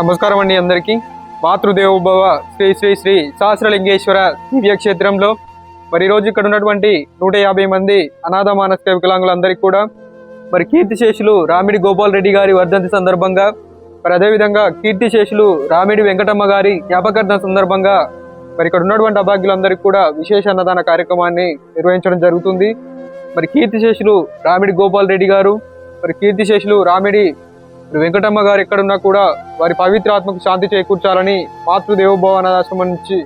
నమస్కారం అండి అందరికీ. మాతృదేవోభవ శ్రీ శ్రీ శ్రీ సహస్రలింగేశ్వర దివ్య క్షేత్రంలో మరి ఈరోజు ఇక్కడ ఉన్నటువంటి నూట యాభై మంది అనాథ మానసిక వికలాంగులందరికీ కూడా మరి కీర్తిశేషులు రామిడి గోపాల్ రెడ్డి గారి వర్ధంతి సందర్భంగా మరి అదేవిధంగా కీర్తిశేషులు రామిడి వెంకటమ్మ గారి జ్ఞాపకార్థం సందర్భంగా మరి ఇక్కడ ఉన్నటువంటి అభాగ్యులందరికీ కూడా విశేష అన్నదాన కార్యక్రమాన్ని నిర్వహించడం జరుగుతుంది. మరి కీర్తిశేషులు రామిడి గోపాల్ రెడ్డి గారు మరి కీర్తిశేషులు రామిడి వెంకటమ్మ గారు ఎక్కడున్నా కూడా వారి పవిత్రాత్మకు శాంతి చేకూర్చాలని మాతృదేవోభవ అనాథాశ్రమం నుంచి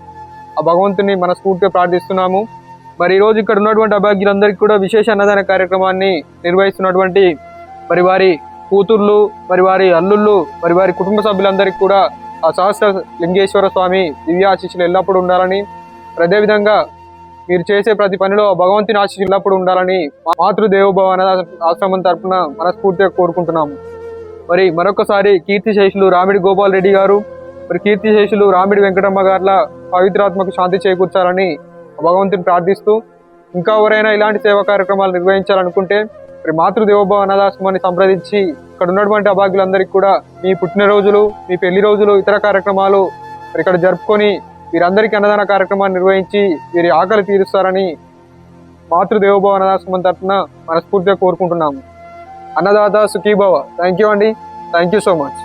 ఆ భగవంతుని మనస్ఫూర్తిగా ప్రార్థిస్తున్నాము. మరి ఈరోజు ఇక్కడ ఉన్నటువంటి అభాగ్యులందరికీ కూడా విశేష అన్నదాన కార్యక్రమాన్ని నిర్వహిస్తున్నటువంటి మరి వారి కూతుర్లు మరి వారి అల్లుళ్ళు మరి వారి కుటుంబ సభ్యులందరికీ కూడా ఆ సహస్ర లింగేశ్వర స్వామి దివ్యాశీస్సులు ఎల్లప్పుడూ ఉండాలని అదేవిధంగా మీరు చేసే ప్రతి పనిలో భగవంతుని ఆశీస్సులు ఎల్లప్పుడూ ఉండాలని మాతృదేవోభవ అనాథ ఆశ్రమం తరఫున మనస్ఫూర్తిగా కోరుకుంటున్నాము. మరి మరొకసారి కీర్తిశేషులు రామిడి గోపాల్ రెడ్డి గారు మరి కీర్తిశేషులు రామిడి వెంకటమ్మ గార్ల పవిత్రాత్మకు శాంతి చేకూర్చాలని భగవంతుని ప్రార్థిస్తూ ఇంకా ఎవరైనా ఇలాంటి సేవా కార్యక్రమాలు నిర్వహించాలనుకుంటే మరి మాతృ దేవోభవ అనాథాశ్రమాన్ని సంప్రదించి ఇక్కడ ఉన్నటువంటి అభాగ్యులందరికీ కూడా మీ పుట్టినరోజులు మీ పెళ్ళి రోజులు ఇతర కార్యక్రమాలు మరి ఇక్కడ జరుపుకొని వీరందరికీ అన్నదాన కార్యక్రమాన్ని నిర్వహించి వీరి ఆకలి తీరుస్తారని మాతృదేవోభవ అనాథాశ్రమం తరఫున మనస్ఫూర్తిగా కోరుకుంటున్నాము. అన్నదాత సుఖీభవ. థ్యాంక్ యూ అండి. Thank you so much